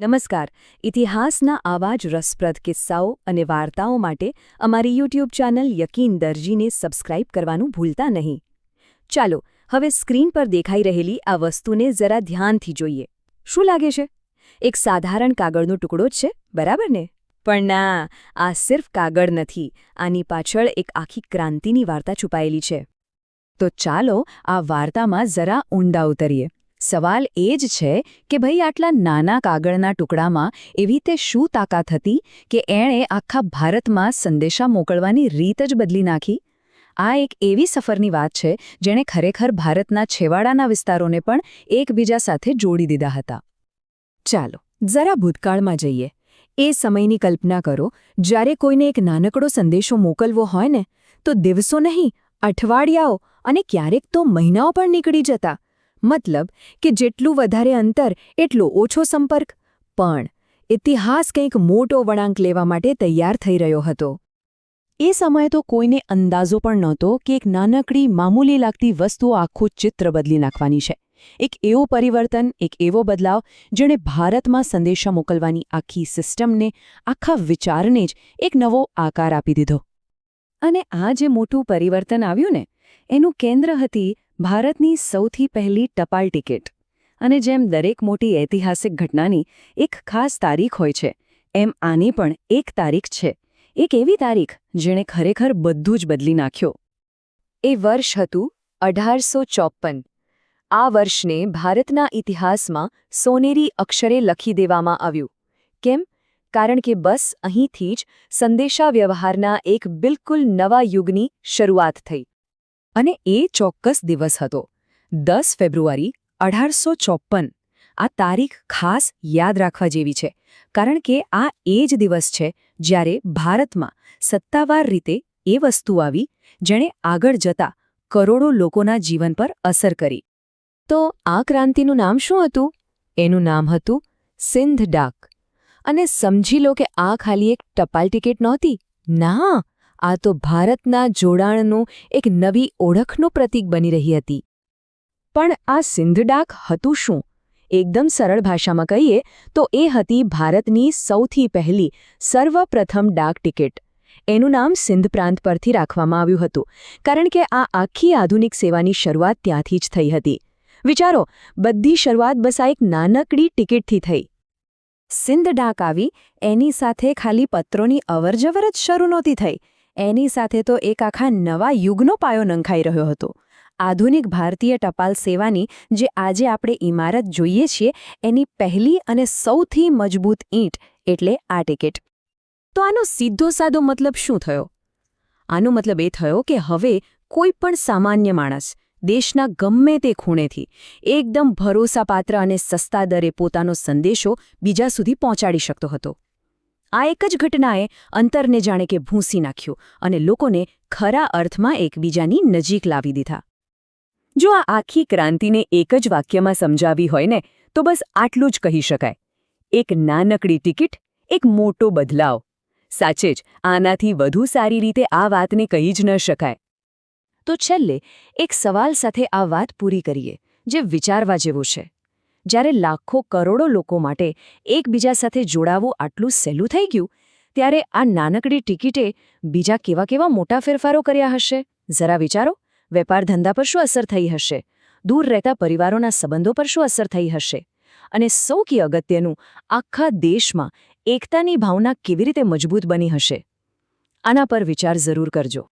નમસ્કાર. ઇતિહાસના આવા જ રસપ્રદ કિસ્સાઓ અને વાર્તાઓ માટે અમારી યુટ્યુબ ચેનલ યકીન દરજીને સબસ્ક્રાઇબ કરવાનું ભૂલતા નહીં. ચાલો, હવે સ્ક્રીન પર દેખાઈ રહેલી આ વસ્તુને જરા ધ્યાનથી જોઈએ. શું લાગે છે? એક સાધારણ કાગળનો ટુકડો જ છે, બરાબર ને? પણ ના, આ સિર્ફ કાગળ નથી. આની પાછળ એક આખી ક્રાંતિની વાર્તા છુપાયેલી છે. તો ચાલો આ વાર્તામાં જરા ઊંડા ઉતરીએ. સવાલ એ જ છે કે ભાઈ આટલા નાના કાગળના ટુકડામાં એવી તે શું તાકાત હતી કે એણે આખા ભારતમાં સંદેશા મોકલવાની રીત જ બદલી નાખી? આ એક એવી સફરની વાત છે જેણે ખરેખર ભારતના છેવાડાના વિસ્તારોને પણ એકબીજા સાથે જોડી દીધા હતા. ચાલો, જરા ભૂતકાળમાં જઈએ. એ સમયની કલ્પના કરો, જ્યારે કોઈને એક નાનકડો સંદેશો મોકલવો હોય ને, તો દિવસો નહીં, અઠવાડિયાઓ અને ક્યારેક તો મહિનાઓ પણ નીકળી જતા. મતલબ કે જેટલું વધારે અંતર, એટલો ઓછો સંપર્ક. પણ ઇતિહાસ કંઈક મોટો વળાંક લેવા માટે તૈયાર થઈ રહ્યો હતો. એ સમયે તો કોઈને અંદાજો પણ નહોતો કે એક નાનકડી, મામૂલી લાગતી વસ્તુઓ આખું ચિત્ર બદલી નાખવાની છે. એક એવો પરિવર્તન, એક એવો બદલાવ જેણે ભારતમાં સંદેશા મોકલવાની આખી સિસ્ટમને, આખા વિચારને જ એક નવો આકાર આપી દીધો. અને આ જે મોટું પરિવર્તન આવ્યું ને, એનું કેન્દ્ર હતી ભારતની સૌથી પહેલી ટપાલ ટિકિટ. અને જેમ દરેક મોટી ઐતિહાસિક ઘટનાની એક ખાસ તારીખ હોય છે, એમ આની પણ એક તારીખ છે. એક એવી તારીખ જેણે ખરેખર બધું જ બદલી નાખ્યો. એ વર્ષ હતું અઢારસો ચોપ્પન. આ વર્ષને ભારતના ઇતિહાસમાં સોનેરી અક્ષરે લખી દેવામાં આવ્યું. કેમ? કારણ કે બસ અહીંથી જ સંદેશાવ્યવહારના એક બિલકુલ નવા યુગની શરૂઆત થઈ. અને એ ચોક્કસ દિવસ હતો. દસ ફેબ્રુઆરી અઢારસો ચોપ્પન. આ તારીખ ખાસ યાદ રાખવા જેવી છે, કારણ કે આ એ જ દિવસ છે જ્યારે ભારતમાં સત્તાવાર રીતે એ વસ્તુ આવી, જેણે આગળ જતા કરોડો લોકોના જીવન પર અસર કરી. તો આ ક્રાંતિનું નામ શું હતું? એનું નામ હતું સિંધ ડાક. અને સમજી લો કે આ ખાલી એક ટપાલ ટિકિટ નહોતી. ના, આ તો ભારતના જોડાણનું એક નવી ઓળખનું પ્રતીક બની રહી હતી. પણ આ સિંધ ડાક હતું શું? એકદમ સરળ ભાષામાં કહીએ તો એ હતી ભારતની સૌથી પહેલી સર્વપ્રથમ ડાક ટિકિટ. એનું નામ સિંધ પ્રાંત પરથી રાખવામાં આવ્યું હતું, કારણ કે આ આખી આધુનિક સેવાની શરૂઆત ત્યાંથી જ થઈ હતી. વિચારો, બધી શરૂઆત બસ આ એક નાનકડી ટિકિટથી થઈ. સિંધ ડાક આવી, એની સાથે ખાલી પત્રોની અવરજવર જ શરૂ નહોતી થઈ. એની સાથે તો એક આખા નવા યુગનો પાયો નંખાઈ રહ્યો હતો. આધુનિક ભારતીય ટપાલ સેવાની જે આજે આપણે ઇમારત જોઈએ છીએ, એની પહેલી અને સૌથી મજબૂત ઈંટ એટલે આ ટિકિટ. તો આનો સીધો સાદો મતલબ શું થયો? આનો મતલબ એ થયો કે હવે કોઈ પણ સામાન્ય માણસ દેશના ગમે તે ખૂણેથી એકદમ ભરોસાપાત્ર અને સસ્તા દરે પોતાનો સંદેશો બીજા સુધી પહોંચાડી શકતો હતો. આ એક જ ઘટનાએ અંતરને જાણે કે ભૂંસી નાખ્યું અને લોકોને ખરા અર્થમાં એકબીજાની નજીક લાવી દીધા. જો આ આખી ક્રાંતિને એક જ વાક્યમાં સમજાવી હોય ને, તો બસ આટલું જ કહી શકાય. એક નાનકડી ટિકિટ, એક મોટો બદલાવ. સાચે જ, આનાથી વધુ સારી રીતે આ વાતને કહી જ ન શકાય. તો છેલ્લે એક સવાલ સાથે આ વાત પૂરી કરીએ, જે વિચારવા જેવું છે. જ્યારે લાખો કરોડો લોકો માટે એકબીજા સાથે જોડાવું આટલું સહેલું થઈ ગયું, ત્યારે આ નાનકડી ટિકિટે બીજા કેવા કેવા મોટા ફેરફારો કર્યા હશે? જરા વિચારો, વેપાર ધંધા પર શું અસર થઈ હશે? દૂર રહેતા પરિવારોના સંબંધો પર શું અસર થઈ હશે? અને સૌથી અગત્યનું, આખા દેશમાં એકતાની ભાવના કેવી રીતે મજબૂત બની હશે? આના પર વિચાર જરૂર કરજો.